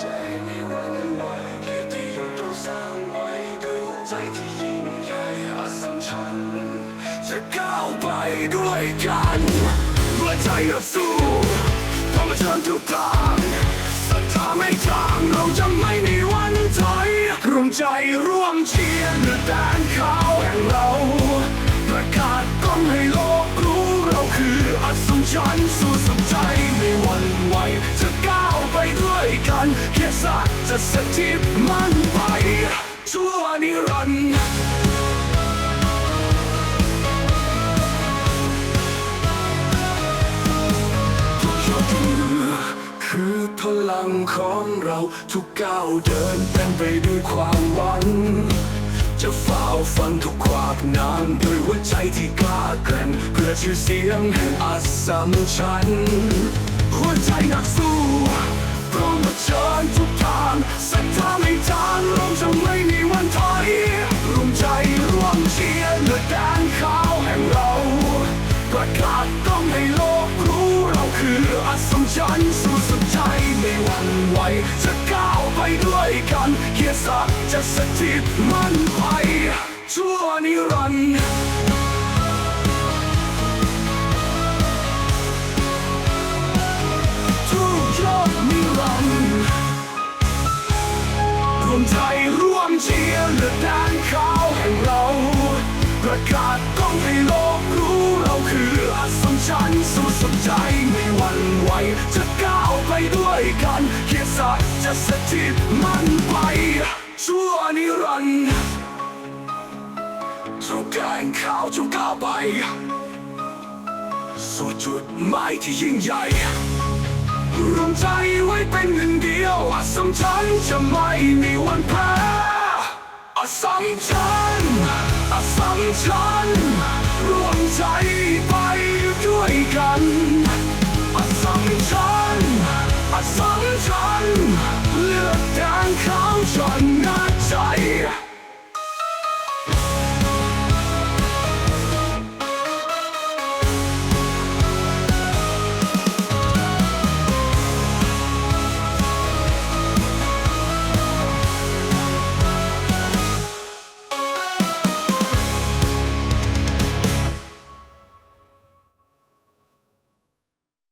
จไม่หวั่นไหวเกียรติยศต้องสร้างไว้ด้วยหัวใจที่ยิ่งใจรรย์จะก้าสู้พร้อมเผชิญทุกทางศรัทธาไม่จางเราจะไม่มีวันถอยรวมใจร่วมเชียร์เนื้อแดนเขาวแห่งเรา ศจรรย์สู้สุดใจไม่หวั่นไหวจะก้าวไปด้วยกันเคียรติจะสถิตมั่นไปชั่วนิรันดร์ทุกยอดมือคือพลังของเราทุกก้าวเดินเต็มไปด้วยความหวัง จะฝ่าฟันทุกขวากน้ำด้วยหัวใจที่กล้าแกร่งเพื่อชื่อเสียงแห่งอัศมชันหัวใจนักสู้พร้อมเผชิญทุกทางศรัทธาไม่จางเราจะไม่มีวันถอยรวมใจร่วมเชียร์เลือดแดนขาวแห่งเราประกาศต้องให้โลกรู้เราคืออัศจรรย์สู้สุดใจไม่หวั่นไหวจะ ด้วยกันเกียรติศักจะสถิตมั่นไปชั่วนิรันดร์ทุกยอดนิรันดร์รวมใจร่วมเชียร์เลือดแดนขาวแห่งเรา ประกาศต้องให้โลกรู้เราคืออัศจรรย์สู้สุดใจไม่หวั่นไหวจะก้าวไปด้วยกัน จะสถิตมันไป ชั่วนิรันดร์จงแกงขาวจงก้าวไปสู่จุดหมายที่ยิ่งใหญ่รวมใจไว้เป็นหนึ่งเดียวอัศจรรย์จะไม่มีวันแพ้อัศจรรย์อัศจรรย์รวมใจไปด้วยกัน เลือกทางของฉันนั้น